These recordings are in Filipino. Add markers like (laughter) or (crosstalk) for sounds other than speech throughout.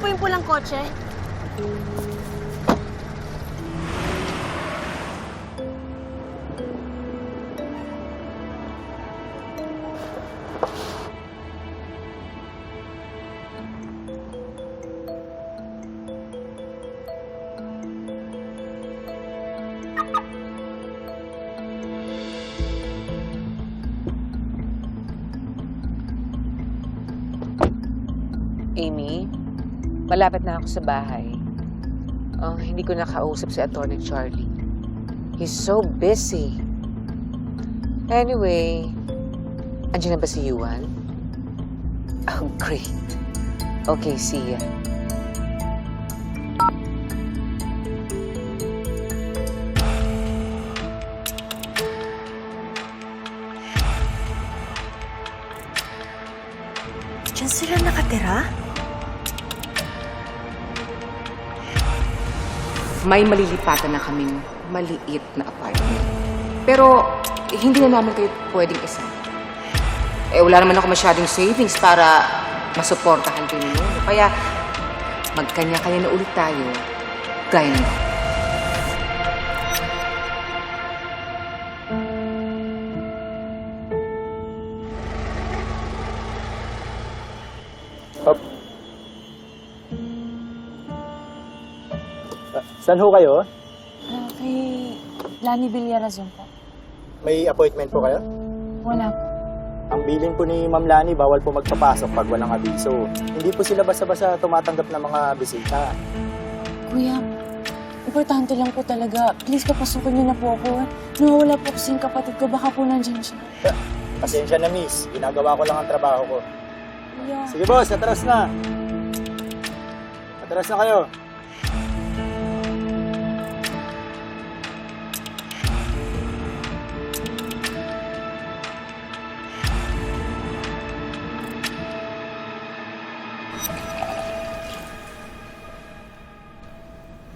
po yung pulang kotse? Malapit na ako sa bahay. Oh, hindi ko nakausap si Atty. Charlie. He's so busy. Anyway, andyan na ba si Yuan? Oh, great. Okay, see ya. Diyan sila nakatira? May malilipatan na kaming maliit na apartment. Pero, hindi na namin kayo pwedeng isa. Eh, wala naman ako masyadong savings para masuportahan kayo ninyo. Kaya, magkanya-kanya na ulit tayo. Gaya ng dati. Saan ho kayo? Ah, kay Lani Villarazon po. May appointment po kayo? Wala po. Ang bilin po ni Ma'am Lani, bawal po magpapasok pag walang abiso. Hindi po sila basta-basta tumatanggap ng mga bisita. Kuya, importante lang po talaga. Please, papasukin niyo na po ako. Nawawala po kasi yung kapatid ko. Baka po nandyan siya. Pasensya na, miss. Ginagawa ko lang ang trabaho ko. Kuya, Sige, boss. Atras na. Atras na kayo.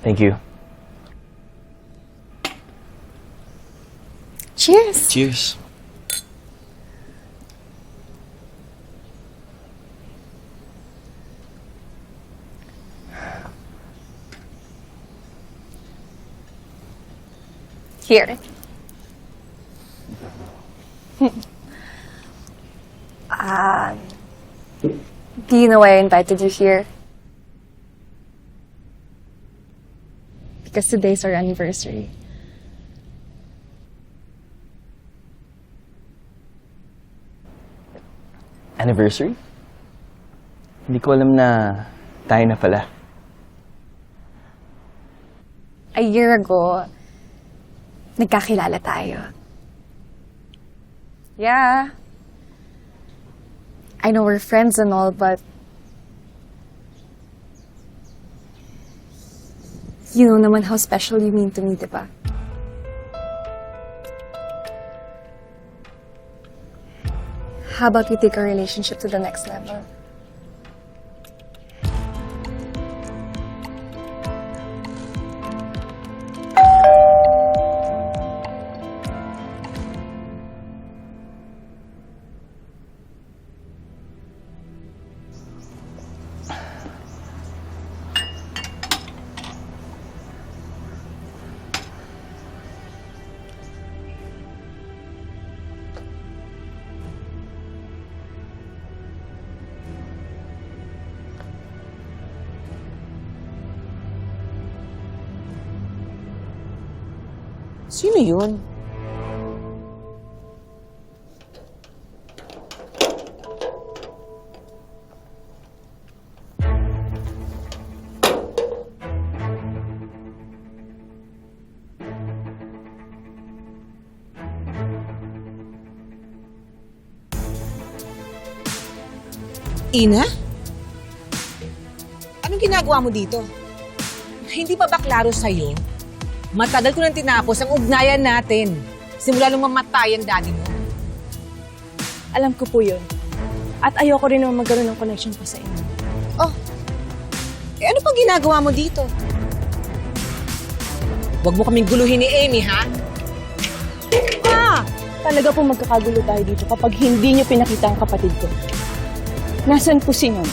Thank you. cheers! Cheers. Here. Ah, (laughs) do you know why I invited you here? Because today's our anniversary. Anniversary? Hindi ko alam na tayo na pala. A year ago, nagkakilala tayo. Yeah. I know we're friends and all, but you know naman how special you mean to me, di ba? How about we take our relationship to the next level? Sino yun? Ina? Anong ginagawa mo dito? Hindi pa ba klaro sa'yo? Matagal ko nang tinapos ang ugnayan natin. Simula nung mamatay ang daddy mo. Alam ko po yun. At ayoko rin naman magkaroon ng connection pa sa inyo. Eh ano pang ginagawa mo dito? Huwag mo kaming guluhin ni Amy, ha? Ah! Talaga po magkakagulo tayo dito kapag hindi niyo pinakita ang kapatid ko. Nasaan po si Nyon?